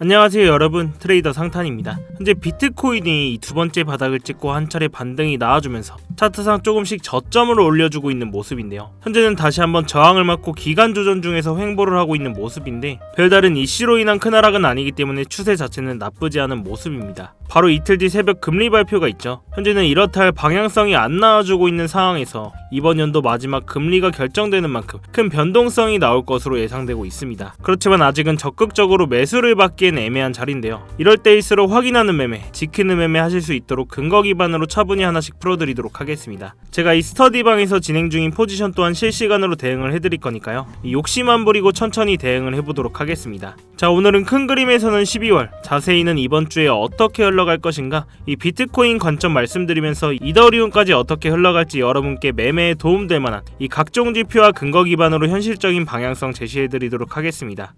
안녕하세요 여러분. 트레이더 상탄입니다. 현재 비트코인이 이두 번째 바닥을 찍고 한 차례 반등이 나와주면서 차트상 조금씩 저점을 올려주고 있는 모습인데요. 현재는 다시 한번 저항을 맞고 기간 조정 중에서 횡보를 하고 있는 모습인데 별다른 이슈로 인한 큰 하락은 아니기 때문에 추세 자체는 나쁘지 않은 모습입니다. 바로 이틀 뒤 새벽 금리 발표가 있죠. 현재는 이렇다 할 방향성이 안 나와주고 있는 상황에서 이번 연도 마지막 금리가 결정되는 만큼 큰 변동성이 나올 것으로 예상되고 있습니다. 그렇지만 아직은 적극적으로 매수를 받기 엔 애매한 자리인데요. 이럴 때일수록 확인하는 매매, 지키는 매매 하실 수 있도록 근거 기반으로 차분히 하나씩 풀어드리도록 하겠습니다. 제가 이 스터디방에서 진행 중인 포지션 또한 실시간으로 대응을 해드릴 거니까요. 이 욕심 안 부리고 천천히 대응을 해보도록 하겠습니다. 자 오늘은 큰 그림에서는 12월 자세히는 이번 주에 어떻게 흘러갈 것인가 이 비트코인 관점 말씀드리면서 이더리움까지 어떻게 흘러갈지 여러분께 매매에 도움될 만한 이 각종 지표와 근거 기반으로 현실적인 방향성 제시해드리도록 하겠습니다.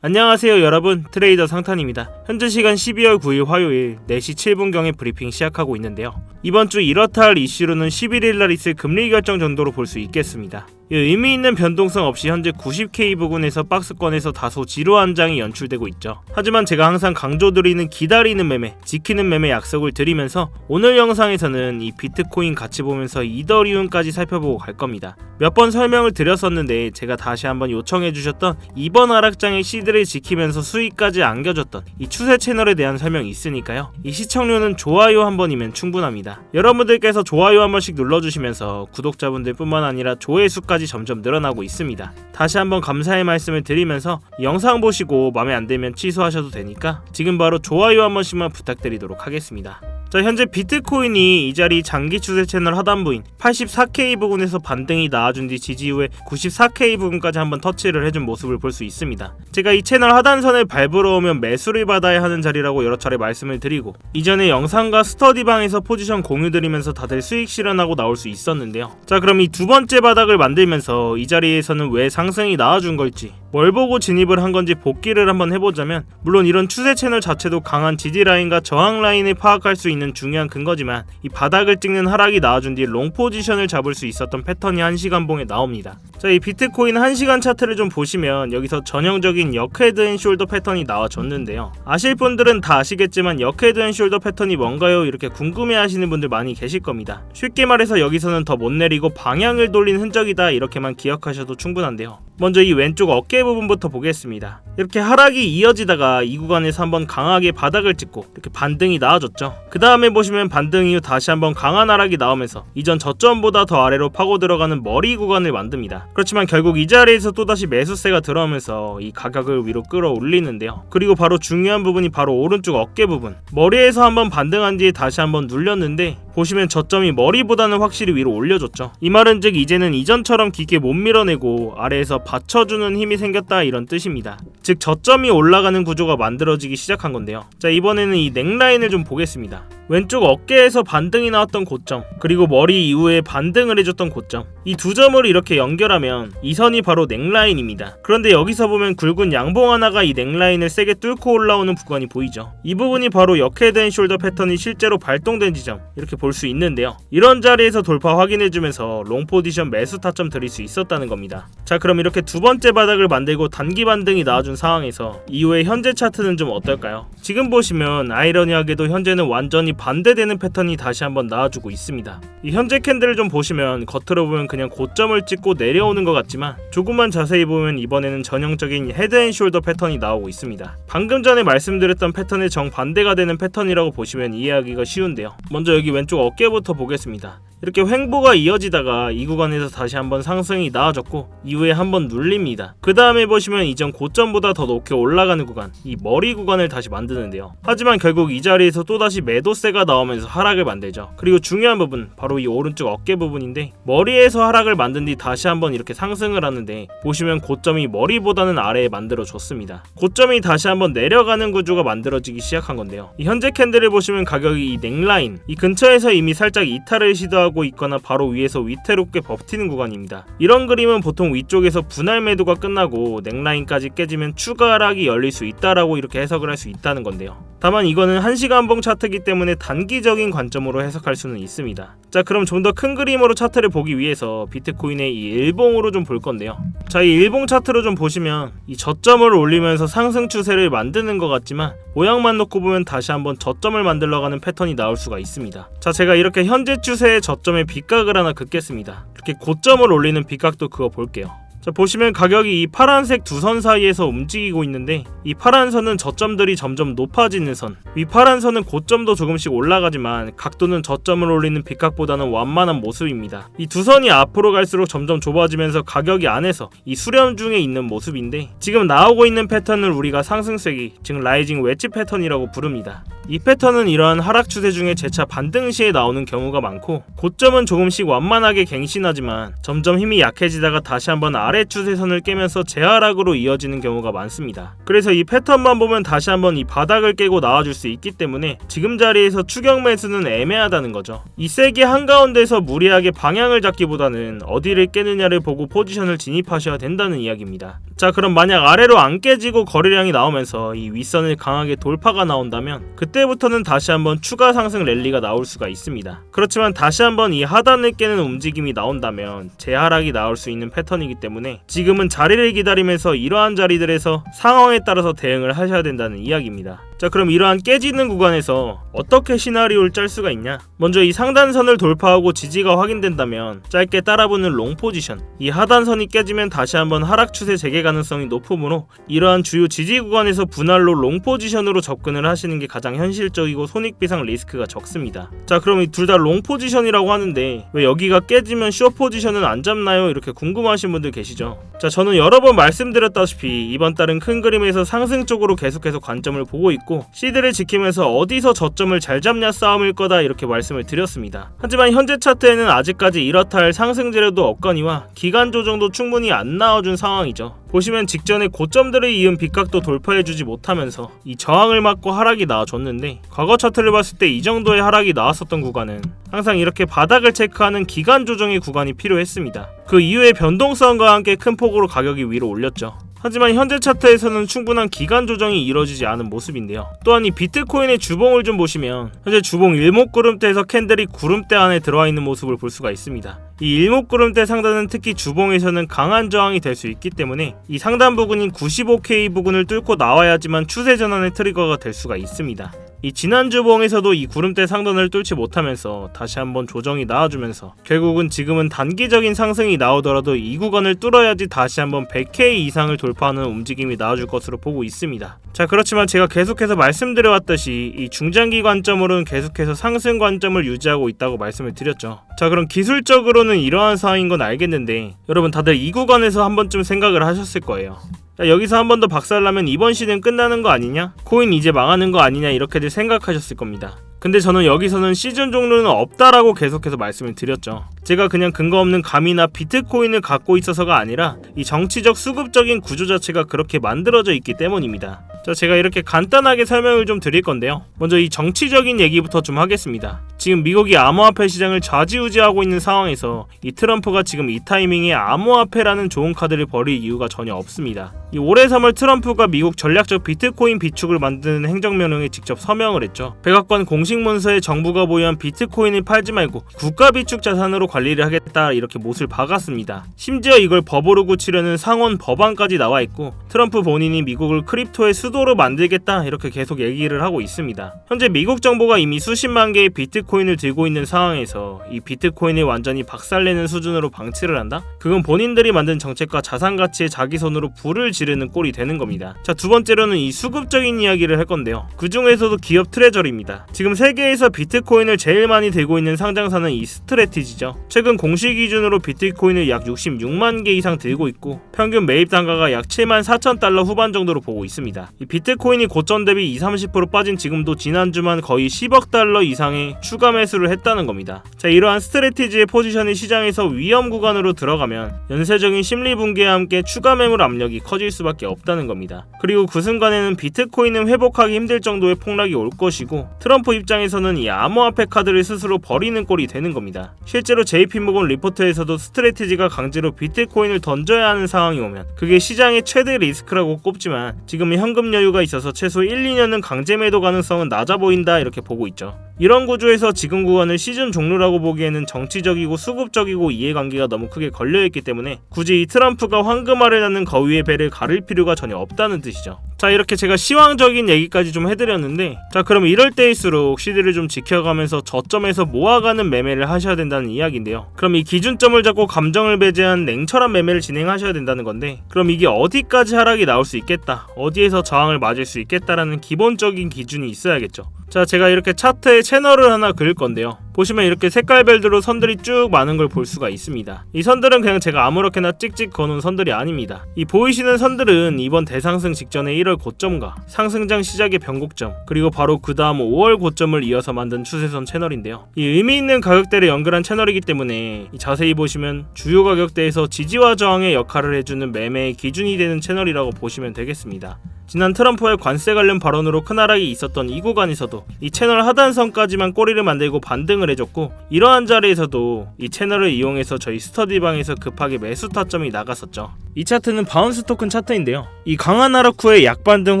안녕하세요 여러분. 트레이더 상탄입니다. 현재 시간 12월 9일 화요일 4시 7분경에 브리핑 시작하고 있는데요 이번 주 이렇다 할 이슈로는 11일 날 있을 금리 결정 정도로 볼 수 있겠습니다 이 의미 있는 변동성 없이 현재 90K 부근에서 박스권에서 다소 지루한 장이 연출되고 있죠. 하지만 제가 항상 강조드리는 기다리는 매매, 지키는 매매 약속을 드리면서 오늘 영상에서는 이 비트코인 같이 보면서 이더리움까지 살펴보고 갈 겁니다. 몇 번 설명을 드렸었는데 제가 다시 한번 요청해 주셨던 이번 하락장의 시드를 지키면서 수익까지 안겨줬던 이 추세 채널에 대한 설명이 있으니까요. 이 시청료는 좋아요 한 번이면 충분합니다. 여러분들께서 좋아요 한 번씩 눌러주시면서 구독자분들뿐만 아니라 조회수까지 까지 점점 늘어나고 있습니다. 다시 한번 감사의 말씀을 드리면서 영상 보시고 마음에 안 들면 취소하셔도 되니까 지금 바로 좋아요 한 번씩만 부탁드리도록 하겠습니다. 자 현재 비트코인이 이 자리 장기 추세 채널 하단부인 84K 부근에서 반등이 나와준 뒤 지지 후에 94K 부근까지 한번 터치를 해준 모습을 볼 수 있습니다. 제가 이 채널 하단선을 밟으러 오면 매수를 받아야 하는 자리라고 여러 차례 말씀을 드리고 이전에 영상과 스터디방에서 포지션 공유 드리면서 다들 수익 실현하고 나올 수 있었는데요. 자 그럼 이 두 번째 바닥을 만들면서 이 자리에서는 왜 상승이 나와준 걸지 뭘 보고 진입을 한 건지 복기를 한번 해보자면 물론 이런 추세 채널 자체도 강한 지지 라인과 저항 라인을 파악할 수 있는 중요한 근거지만 이 바닥을 찍는 하락이 나와준 뒤 롱 포지션을 잡을 수 있었던 패턴이 1시간 봉에 나옵니다. 자, 이 비트코인 1시간 차트를 좀 보시면 여기서 전형적인 역헤드 앤 숄더 패턴이 나와줬는데요. 아실 분들은 다 아시겠지만 역헤드 앤 숄더 패턴이 뭔가요? 이렇게 궁금해 하시는 분들 많이 계실 겁니다. 쉽게 말해서 여기서는 더 못 내리고 방향을 돌린 흔적이다 이렇게만 기억하셔도 충분한데요. 먼저 이 왼쪽 어깨 부분부터 보겠습니다. 이렇게 하락이 이어지다가 이 구간에서 한번 강하게 바닥을 찍고 이렇게 반등이 나와줬죠. 그 다음에 보시면 반등 이후 다시 한번 강한 하락이 나오면서 이전 저점보다 더 아래로 파고 들어가는 머리 구간을 만듭니다. 그렇지만 결국 이 자리에서 또다시 매수세가 들어오면서 이 가격을 위로 끌어올리는데요. 그리고 바로 중요한 부분이 바로 오른쪽 어깨 부분. 머리에서 한번 반등한 뒤에 다시 한번 눌렸는데 보시면 저점이 머리보다는 확실히 위로 올려줬죠. 이 말은 즉 이제는 이전처럼 깊게 못 밀어내고 아래에서 받쳐주는 힘이 생 겼다 이런 뜻입니다. 즉 저점이 올라가는 구조가 만들어지기 시작한 건데요. 자 이번에는 이 넥라인을 좀 보겠습니다. 왼쪽 어깨에서 반등이 나왔던 고점 그리고 머리 이후에 반등을 해줬던 고점 이 두 점을 이렇게 연결하면 이 선이 바로 넥라인입니다 그런데 여기서 보면 굵은 양봉 하나가 이 넥라인을 세게 뚫고 올라오는 구간이 보이죠 이 부분이 바로 역헤드앤 숄더 패턴이 실제로 발동된 지점 이렇게 볼 수 있는데요 이런 자리에서 돌파 확인해주면서 롱 포지션 매수 타점 드릴 수 있었다는 겁니다 자 그럼 이렇게 두 번째 바닥을 만들고 단기 반등이 나와준 상황에서 이후에 현재 차트는 좀 어떨까요? 지금 보시면 아이러니하게도 현재는 완전히 반대되는 패턴이 다시 한번 나와주고 있습니다. 이 현재 캔들을 좀 보시면 겉으로 보면 그냥 고점을 찍고 내려오는 것 같지만 조금만 자세히 보면 이번에는 전형적인 헤드앤숄더 패턴이 나오고 있습니다. 방금 전에 말씀드렸던 패턴의 정반대가 되는 패턴이라고 보시면 이해하기가 쉬운데요. 먼저 여기 왼쪽 어깨부터 보겠습니다. 이렇게 횡보가 이어지다가 이 구간에서 다시 한번 상승이 나와졌고 이후에 한번 눌립니다. 그 다음에 보시면 이전 고점보다 더 높게 올라가는 구간 이 머리 구간을 다시 만드는데요. 하지만 결국 이 자리에서 또다시 매도세가 나오면서 하락을 만들죠. 그리고 중요한 부분 바로 이 오른쪽 어깨 부분인데 머리에서 하락을 만든 뒤 다시 한번 이렇게 상승을 하는데 보시면 고점이 머리보다는 아래에 만들어 줬습니다. 고점이 다시 한번 내려가는 구조가 만들어지기 시작한 건데요. 이 현재 캔들을 보시면 가격이 이 넥라인 이 근처에서 이미 살짝 이탈을 시도하고 하고 있거나 바로 위에서 위태롭게 버티는 구간입니다. 이런 그림은 보통 위쪽에서 분할 매도가 끝나고 넥라인까지 깨지면 추가 하락이 열릴 수 있다라고 이렇게 해석을 할 수 있다는 건데요. 다만 이거는 1시간 봉 차트이기 때문에 단기적인 관점으로 해석할 수는 있습니다. 자 그럼 좀 더 큰 그림으로 차트를 보기 위해서 비트코인의 이 일봉으로 좀 볼 건데요. 자 이 일봉 차트로 좀 보시면 이 저점을 올리면서 상승 추세를 만드는 것 같지만 모양만 놓고 보면 다시 한번 저점을 만들러 가는 패턴이 나올 수가 있습니다. 자 제가 이렇게 현재 추세의 저 점에 빗각을 하나 긋겠습니다. 이렇게 고점을 올리는 빗각도 그어 볼게요. 자 보시면 가격이 이 파란색 두 선 사이에서 움직이고 있는데 이 파란 선은 저점들이 점점 높아지는 선, 위 파란 선은 고점도 조금씩 올라가지만 각도는 저점을 올리는 빗각보다는 완만한 모습입니다. 이 두 선이 앞으로 갈수록 점점 좁아지면서 가격이 안에서 이 수렴 중에 있는 모습인데 지금 나오고 있는 패턴을 우리가 상승세기, 즉 라이징 웨지 패턴이라고 부릅니다. 이 패턴은 이러한 하락 추세 중에 재차 반등 시에 나오는 경우가 많고 고점은 조금씩 완만하게 갱신하지만 점점 힘이 약해지다가 다시 한번 아래 추세선을 깨면서 재하락으로 이어지는 경우가 많습니다. 그래서 이 패턴만 보면 다시 한번 이 바닥을 깨고 나와줄 수 있기 때문에 지금 자리에서 추격 매수는 애매하다는 거죠. 이 세계 한가운데서 무리하게 방향을 잡기보다는 어디를 깨느냐를 보고 포지션을 진입하셔야 된다는 이야기입니다. 자 그럼 만약 아래로 안 깨지고 거래량이 나오면서 이 윗선을 강하게 돌파가 나온다면 그때부터는 다시 한번 추가 상승 랠리가 나올 수가 있습니다. 그렇지만 다시 한번 이 하단을 깨는 움직임이 나온다면 재하락이 나올 수 있는 패턴이기 때문에 지금은 자리를 기다리면서 이러한 자리들에서 상황에 따라서 대응을 하셔야 된다는 이야기입니다. 자 그럼 이러한 깨지는 구간에서 어떻게 시나리오를 짤 수가 있냐? 먼저 이 상단선을 돌파하고 지지가 확인된다면 짧게 따라붙는 롱 포지션 이 하단선이 깨지면 다시 한번 하락 추세 재개 가능성이 높으므로 이러한 주요 지지 구간에서 분할로 롱 포지션으로 접근을 하시는 게 가장 현실적이고 손익비상 리스크가 적습니다. 자 그럼 이 둘 다 롱 포지션이라고 하는데 왜 여기가 깨지면 쇼 포지션은 안 잡나요? 이렇게 궁금하신 분들 계시죠? 자 저는 여러 번 말씀드렸다시피 이번 달은 큰 그림에서 상승 쪽으로 계속해서 관점을 보고 있고 시드를 지키면서 어디서 저점을 잘 잡냐 싸움일 거다 이렇게 말씀을 드렸습니다. 하지만 현재 차트에는 아직까지 이렇다 할 상승 재료도 없거니와 기간 조정도 충분히 안 나와준 상황이죠. 보시면 직전에 고점들을 이은 빗각도 돌파해주지 못하면서 이 저항을 맞고 하락이 나와줬는데 과거 차트를 봤을 때 이 정도의 하락이 나왔었던 구간은 항상 이렇게 바닥을 체크하는 기간 조정의 구간이 필요했습니다. 그 이후에 변동성과 함께 큰 폭으로 가격이 위로 올렸죠. 하지만 현재 차트에서는 충분한 기간 조정이 이루어지지 않은 모습인데요. 또한 이 비트코인의 주봉을 좀 보시면 현재 주봉 일목구름대에서 캔들이 구름대 안에 들어와 있는 모습을 볼 수가 있습니다. 이 일목구름대 상단은 특히 주봉에서는 강한 저항이 될 수 있기 때문에 이 상단 부근인 95K 부근을 뚫고 나와야지만 추세 전환의 트리거가 될 수가 있습니다. 이 지난 주 봉에서도 이 구름대 상단을 뚫지 못하면서 다시 한번 조정이 나와주면서 결국은 지금은 단기적인 상승이 나오더라도 이 구간을 뚫어야지 다시 한번 100K 이상을 돌파하는 움직임이 나와줄 것으로 보고 있습니다. 자 그렇지만 제가 계속해서 말씀드려왔듯이 이 중장기 관점으로는 계속해서 상승 관점을 유지하고 있다고 말씀을 드렸죠. 자 그럼 기술적으로는 이러한 상황인 건 알겠는데 여러분 다들 이 구간에서 한 번쯤 생각을 하셨을 거예요. 자, 여기서 한 번 더 박살나면 이번 시즌 끝나는 거 아니냐? 코인 이제 망하는 거 아니냐? 이렇게들 생각하셨을 겁니다. 근데 저는 여기서는 시즌 종류는 없다라고 계속해서 말씀을 드렸죠. 제가 그냥 근거 없는 감이나 비트코인을 갖고 있어서가 아니라 이 정치적 수급적인 구조 자체가 그렇게 만들어져 있기 때문입니다. 자, 제가 이렇게 간단하게 설명을 좀 드릴 건데요. 먼저 이 정치적인 얘기부터 좀 하겠습니다. 지금 미국이 암호화폐 시장을 좌지우지하고 있는 상황에서 이 트럼프가 지금 이 타이밍에 암호화폐라는 좋은 카드를 버릴 이유가 전혀 없습니다. 이 올해 3월 트럼프가 미국 전략적 비트코인 비축을 만드는 행정명령에 직접 서명을 했죠. 백악관 공식 문서에 정부가 보유한 비트코인을 팔지 말고 국가 비축 자산으로 관리를 하겠다 이렇게 못을 박았습니다. 심지어 이걸 법으로 고치려는 상원 법안까지 나와 있고 트럼프 본인이 미국을 크립토의 수도로 만들겠다 이렇게 계속 얘기를 하고 있습니다. 현재 미국 정부가 이미 수십만 개의 비트코인을 들고 있는 상황에서 이 비트코인을 완전히 박살내는 수준으로 방치를 한다? 그건 본인들이 만든 정책과 자산 가치에 자기 손으로 불을 지르는 꼴이 되는 겁니다. 자, 두 번째로는 이 수급적인 이야기를 할 건데요. 그 중에서도 기업 트레저리입니다. 지금 세계에서 비트코인을 제일 많이 들고 있는 상장사는 이 스트레티지죠. 최근 공식 기준으로 비트코인을 약 66만 개 이상 들고 있고 평균 매입 단가가 약 7만 4천 달러 후반 정도로 보고 있습니다. 이 비트코인이 고점 대비 20, 30% 빠진 지금도 지난주만 거의 10억 달러 이상의 추가 매수를 했다는 겁니다. 자, 이러한 스트레티지의 포지션이 시장에서 위험 구간으로 들어가면 연쇄적인 심리 붕괴와 함께 추가 매물 압력이 커질 수밖에 없다는 겁니다. 그리고 그 순간에는 비트코인은 회복하기 힘들 정도의 폭락이 올 것이고 트럼프 입 장에서는 이 암호화폐 카드를 스스로 버리는 꼴이 되는 겁니다. 실제로 JP모건 리포트에서도 스트레티지가 강제로 비트코인을 던져야 하는 상황이 오면 그게 시장의 최대 리스크라고 꼽지만 지금은 현금 여유가 있어서 최소 1, 2년은 강제 매도 가능성은 낮아 보인다 이렇게 보고 있죠. 이런 구조에서 지금 구간을 시즌 종료라고 보기에는 정치적이고 수급적이고 이해관계가 너무 크게 걸려있기 때문에 굳이 이 트럼프가 황금알을 낳는 거위의 배를 가를 필요가 전혀 없다는 뜻이죠. 자 이렇게 제가 시황적인 얘기까지 좀 해드렸는데 자 그럼 이럴 때일수록 시대를 좀 지켜가면서 저점에서 모아가는 매매를 하셔야 된다는 이야기인데요. 그럼 이 기준점을 잡고 감정을 배제한 냉철한 매매를 진행하셔야 된다는 건데 그럼 이게 어디까지 하락이 나올 수 있겠다 어디에서 저항을 맞을 수 있겠다라는 기본적인 기준이 있어야겠죠. 자 제가 이렇게 차트에 채널을 하나 그릴 건데요. 보시면 이렇게 색깔별대로 선들이 쭉 많은 걸 볼 수가 있습니다. 이 선들은 그냥 제가 아무렇게나 찍찍 거놓은 선들이 아닙니다. 이 보이시는 선들은 이번 대상승 직전의 1월 고점과 상승장 시작의 변곡점 그리고 바로 그 다음 5월 고점을 이어서 만든 추세선 채널인데요. 이 의미 있는 가격대를 연결한 채널이기 때문에 이 자세히 보시면 주요 가격대에서 지지와 저항의 역할을 해주는 매매의 기준이 되는 채널이라고 보시면 되겠습니다. 지난 트럼프의 관세 관련 발언으로 큰 하락이 있었던 이 구간에서도 이 채널 하단선까지만 꼬리를 만들고 반등을 해줬고 이러한 자리에서도 이 채널을 이용해서 저희 스터디방에서 급하게 매수 타점이 나갔었죠. 이 차트는 바운스 토큰 차트인데요. 이 강한 하락 후에 약반등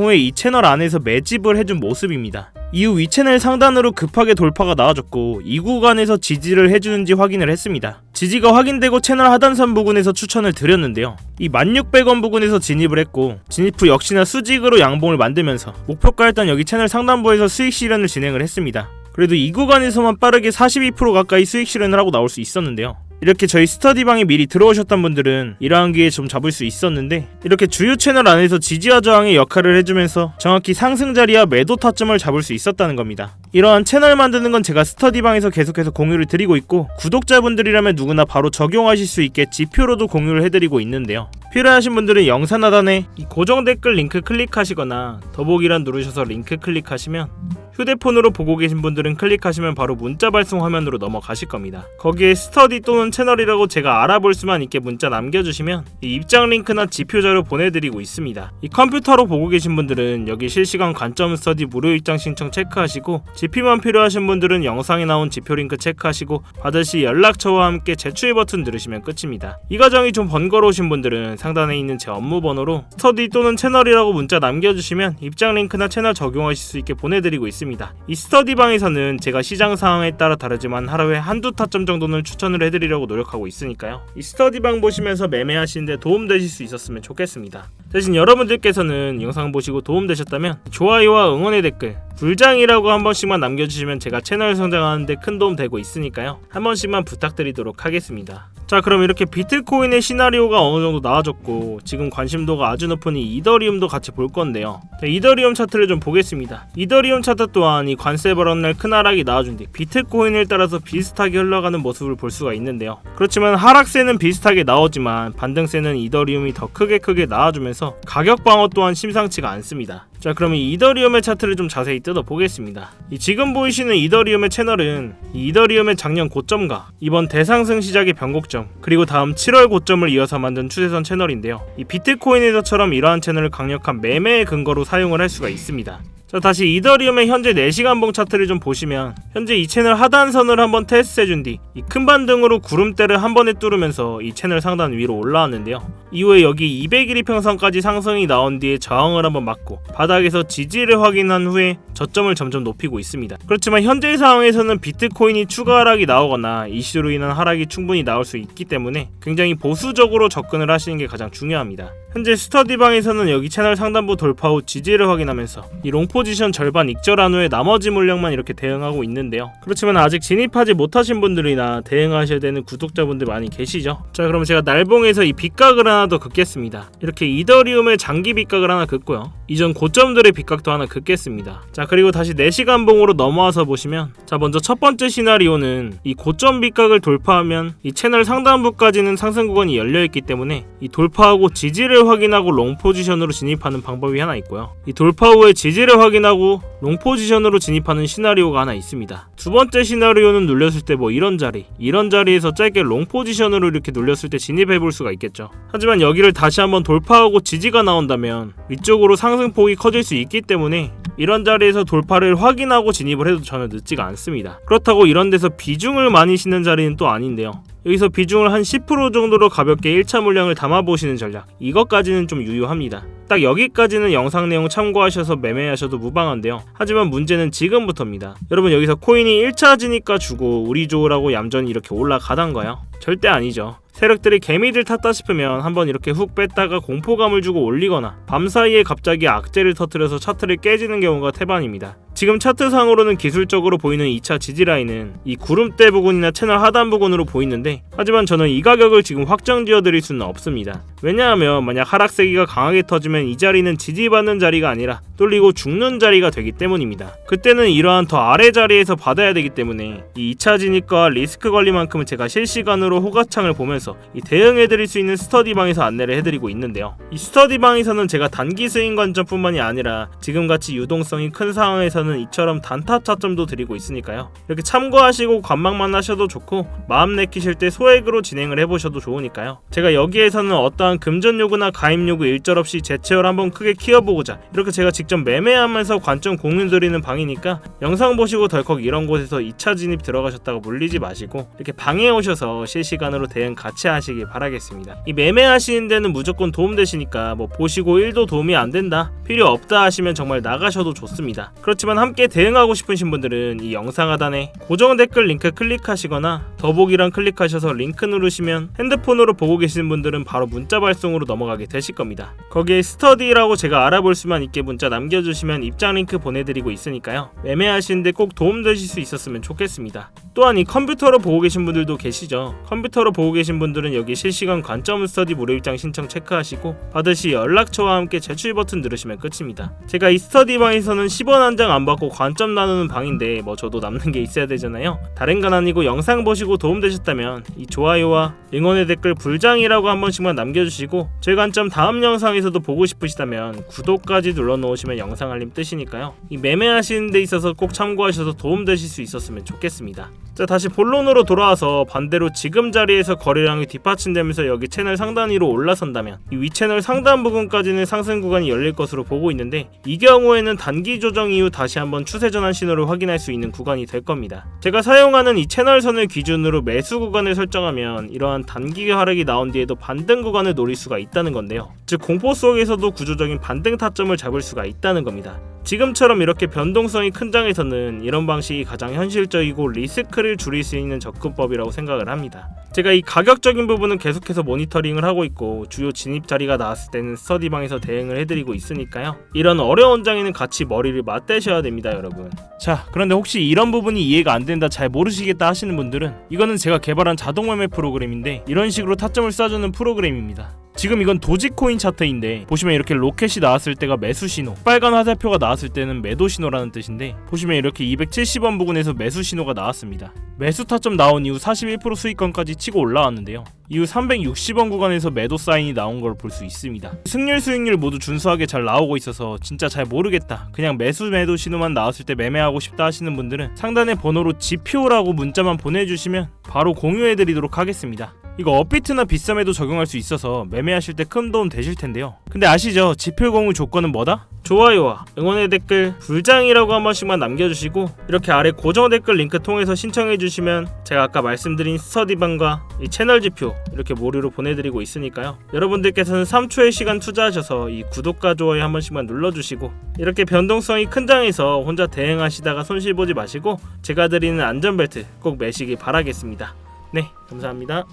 후에 이 채널 안에서 매집을 해준 모습입니다. 이후 위 채널 상단으로 급하게 돌파가 나와줬고 이 구간에서 지지를 해주는지 확인을 했습니다. 지지가 확인되고 채널 하단선 부근에서 추천을 드렸는데요. 이 1600원 부근에서 진입을 했고 진입 후 역시나 수직으로 양봉을 만들면서 목표가였던 여기 채널 상단부에서 수익 실현을 진행을 했습니다. 그래도 이 구간에서만 빠르게 42% 가까이 수익 실현을 하고 나올 수 있었는데요. 이렇게 저희 스터디방에 미리 들어오셨던 분들은 이러한 기회 좀 잡을 수 있었는데 이렇게 주요 채널 안에서 지지와 저항의 역할을 해주면서 정확히 상승 자리와 매도 타점을 잡을 수 있었다는 겁니다. 이러한 채널 만드는 건 제가 스터디방에서 계속해서 공유를 드리고 있고 구독자분들이라면 누구나 바로 적용하실 수 있게 지표로도 공유를 해드리고 있는데요. 필요하신 분들은 영상 하단에 이 고정 댓글 링크 클릭하시거나 더보기란 누르셔서 링크 클릭하시면 휴대폰으로 보고 계신 분들은 클릭하시면 바로 문자 발송 화면으로 넘어가실 겁니다. 거기에 스터디 또는 채널이라고 제가 알아볼 수만 있게 문자 남겨주시면 이 입장 링크나 지표 자료 보내드리고 있습니다. 이 컴퓨터로 보고 계신 분들은 여기 실시간 관점 스터디 무료 입장 신청 체크하시고 지표만 필요하신 분들은 영상에 나온 지표 링크 체크하시고 받으실 연락처와 함께 제출 버튼 누르시면 끝입니다. 이 과정이 좀 번거로우신 분들은 상단에 있는 제 업무 번호로 스터디 또는 채널이라고 문자 남겨주시면 입장 링크나 채널 적용하실 수 있게 보내드리고 있습니다. 이 스터디방에서는 제가 시장 상황에 따라 다르지만 하루에 한두 타점 정도는 추천을 해드리려고 노력하고 있으니까요. 이 스터디방 보시면서 매매하시는데 도움되실 수 있었으면 좋겠습니다. 대신 여러분들께서는 영상 보시고 도움되셨다면 좋아요와 응원의 댓글 불장이라고 한 번씩만 남겨주시면 제가 채널 성장하는데 큰 도움 되고 있으니까요. 한 번씩만 부탁드리도록 하겠습니다. 자 그럼 이렇게 비트코인의 시나리오가 어느 정도 나와졌고 지금 관심도가 아주 이 이더리움도 같이 볼 건데요. 자, 이더리움 차트를 좀 보겠습니다. 이더리움 차트 또한 이 관세 발언 날 큰 하락이 나와준 뒤 비트코인을 따라서 비슷하게 흘러가는 모습을 볼 수가 있는데요. 그렇지만 하락세는 비슷하게 나오지만 반등세는 이더리움이 더 크게 크게 나와주면서 가격 방어 또한 심상치가 않습니다. 자이 이더리움의 차트를 좀 자세히 뜯어 보겠습니다. 이 지금 보이시는 이더리움의 채널은 이 이더리움의 작년 고점과 이번 대상승 시작의 변곡점 그리고 다음 7월 고점을 이어서 만든 추세선 채널인데요. 이 비트코인에서처럼 이러한 채널을 강력한 매매의 근거로 사용을 할 수가 있습니다. 자 다시 이더리움의 현재 4시간 봉 차트를 좀 보시면 현재 이 채널 하단선을 한번 테스트 해준 뒤 이 큰 반등으로 구름대를 한 번에 뚫으면서 이 채널 상단 위로 올라왔는데요. 이후에 여기 200일 이평선까지 상승이 나온 뒤에 저항을 한번 맞고 바닥에서 지지를 확인한 후에 저점을 점점 높이고 있습니다. 그렇지만 현재 상황에서는 비트코인이 추가 하락이 나오거나 이슈로 인한 하락이 충분히 나올 수 있기 때문에 굉장히 보수적으로 접근을 하시는 게 가장 중요합니다. 현재 스터디방에서는 여기 채널 상단부 돌파 후 지지를 확인하면서 이 롱포 지션 절반 익절한 후에 나머지 물량만 이렇게 대응하고 있는데요. 그렇지만 아직 진입하지 못하신 분들이나 대응하셔야 되는 구독자분들 많이 계시죠? 자 그럼 제가 날봉에서 이 빗각을 하나 더 긋겠습니다. 이렇게 이더리움의 장기 빗각을 하나 긋고요. 이전 고점들의 빗각도 하나 긋겠습니다. 자 그리고 다시 4시간 봉으로 넘어와서 보시면 자 먼저 첫 번째 시나리오는 이 고점 빗각을 돌파하면 이 채널 상단부까지는 상승 구간이 열려있기 때문에 이 돌파하고 지지를 확인하고 롱 포지션으로 진입하는 방법이 하나 있고요. 이 돌파 후에 지지를 확인하고 롱 포지션으로 진입하는 시나리오가 하나 있습니다. 두 번째 시나리오는 눌렸을 때 뭐 이런 자리, 이런 자리에서 짧게 롱 포지션으로 이렇게 눌렸을 때 진입해 볼 수가 있겠죠. 하지만 여기를 다시 한번 돌파하고 지지가 나온다면 위쪽으로 상 승폭이 커질 수 있기 때문에 이런 자리에서 돌파를 확인하고 진입을 해도 전혀 늦지가 않습니다. 그렇다고 이런 데서 비중을 많이 싣는 자리는 또 아닌데요. 여기서 비중을 한 10% 정도로 가볍게 1차 물량을 담아보시는 전략 이것까지는 좀 유효합니다. 딱 여기까지는 영상 내용 참고하셔서 매매하셔도 무방한데요. 하지만 문제는 지금부터입니다. 여러분 여기서 코인이 1차 지니까 주고 우리 좋으라고 얌전히 이렇게 올라가던가요? 절대 아니죠. 세력들이 개미들 탔다 싶으면 한번 이렇게 훅 뺐다가 공포감을 주고 올리거나 밤사이에 갑자기 악재를 터뜨려서 차트를 깨지는 경우가 태반입니다. 지금 차트상으로는 기술적으로 보이는 2차 지지라인은 이 구름대 부근이나 채널 하단 부근으로 보이는데 하지만 저는 이 가격을 지금 확정 지어드릴 수는 없습니다. 왜냐하면 만약 하락세기가 강하게 터지면 이 자리는 지지받는 자리가 아니라 뚫리고 죽는 자리가 되기 때문입니다. 그때는 이러한 더 아래 자리에서 받아야 되기 때문에 이 2차 진입과 리스크 관리만큼은 제가 실시간으로 호가창을 보면서 이 대응해드릴 수 있는 스터디방에서 안내를 해드리고 있는데요. 이 스터디방에서는 제가 단기 스윙 관점뿐만이 아니라 지금같이 유동성이 큰 상황에서는 이처럼 단타 차점도 드리고 있으니까요. 이렇게 참고하시고 관망만 하셔도 좋고 마음 내키실 때 소액으로 진행을 해보셔도 좋으니까요. 제가 여기에서는 어떠한 금전 요구나 가입 요구 일절 없이 재체열 한번 크게 키워보고자 이렇게 제가 직접 매매하면서 관점 공유 드리는 방이니까 영상 보시고 덜컥 이런 곳에서 2차 진입 들어가셨다가 물리지 마시고 이렇게 방에 오셔서 실시간으로 대응 같이 하시길 바라겠습니다. 이 매매하시는 데는 무조건 도움 되시니까 뭐 보시고 1도 도움이 안 된다 필요 없다 하시면 정말 나가셔도 좋습니다. 그렇지만 함께 대응하고 싶으신 분들은 이 영상 하단에 고정 댓글 링크 클릭하시거나 더보기란 클릭하셔서 링크 누르시면 핸드폰으로 보고 계시는 분들은 바로 문자 발송으로 넘어가게 되실 겁니다. 거기에 스터디라고 제가 알아볼 수만 있게 문자 남겨주시면 입장 링크 보내드리고 있으니까요. 매매하시는데 꼭 도움되실 수 있었으면 좋겠습니다. 또한 이 컴퓨터로 보고 계신 분들도 계시죠. 컴퓨터로 보고 계신 분들은 여기 실시간 관점 스터디 무료 입장 신청 체크하시고 받으시 연락처와 함께 제출 버튼 누르시면 끝입니다. 제가 이 스터디 방에서는 10원 한 장 안 받고 관점 나누는 방인데 뭐 저도 남는 게 있어야 되잖아요. 다른 건 아니고 영상 보시고 도움되셨다면 이 좋아요와 응원의 댓글 불장이라고 한 번씩만 남겨주시고 제 관점 다음 영상에서도 보고 싶으시다면 구독까지 눌러놓으시면 영상 알림 뜨시니까요. 이 매매하시는 데 있어서 꼭 참고하셔서 도움되실 수 있었으면 좋겠습니다. 자 다시 본론으로 돌아와서 반대로 지금 자리에서 거래량이 뒷받침되면서 여기 채널 상단 위로 올라선다면 이 윗채널 상단 부분까지는 상승 구간이 열릴 것으로 보고 있는데 이 경우에는 단기 조정 이후 다시 한번 추세 전환 신호를 확인할 수 있는 구간이 될 겁니다. 제가 사용하는 이 채널선을 기준으로 매수 구간을 설정하면 이러한 단기 하락이 나온 뒤에도 반등 구간을 노릴 수가 있다는 건데요. 즉 공포 속에서도 구조적인 반등 타점을 잡을 수가 있다는 겁니다. 지금처럼 이렇게 변동성이 큰 장에서는 이런 방식이 가장 현실적이고 리스크를 줄일 수 있는 접근법이라고 생각을 합니다. 제가 이 가격적인 부분은 계속해서 모니터링을 하고 있고 주요 진입 자리가 나왔을 때는 스터디방에서 대응을 해드리고 있으니까요. 이런 어려운 장에는 같이 머리를 맞대셔야 됩니다, 여러분. 자, 그런데 혹시 이런 부분이 이해가 안 된다, 잘 모르시겠다 하시는 분들은 이거는 제가 개발한 자동 매매 프로그램인데 이런 식으로 타점을 쏴주는 프로그램입니다. 지금 이건 도지코인 차트인데 보시면 이렇게 로켓이 나왔을 때가 매수 신호 빨간 화살표가 나왔을 때는 매도 신호라는 뜻인데 보시면 이렇게 270원 부근에서 매수 신호가 나왔습니다. 매수 타점 나온 이후 41% 수익권까지 치고 올라왔는데요. 이후 360원 구간에서 매도 사인이 나온 걸 볼 수 있습니다. 승률 수익률 모두 준수하게 잘 나오고 있어서 진짜 잘 모르겠다. 그냥 매수 매도 신호만 나왔을 때 매매하고 싶다 하시는 분들은 상단의 번호로 지표라고 문자만 보내주시면 바로 공유해드리도록 하겠습니다 이거 업비트나 비썸에도 적용할 수 있어서 매매하실 때 큰 도움 되실 텐데요. 근데 아시죠? 지표 공유 조건은 뭐다? 좋아요와 응원의 댓글 불장이라고 한 번씩만 남겨주시고 이렇게 아래 고정 댓글 링크 통해서 신청해 주시면 제가 아까 말씀드린 스터디방과 이 채널 지표 이렇게 무료로 보내드리고 있으니까요 여러분들께서는 3초의 시간 투자하셔서 이 구독과 좋아요 한 번씩만 눌러주시고 이렇게 변동성이 큰 장에서 혼자 대응하시다가 손실 보지 마시고 제가 드리는 안전벨트 꼭 매시기 바라겠습니다 네 감사합니다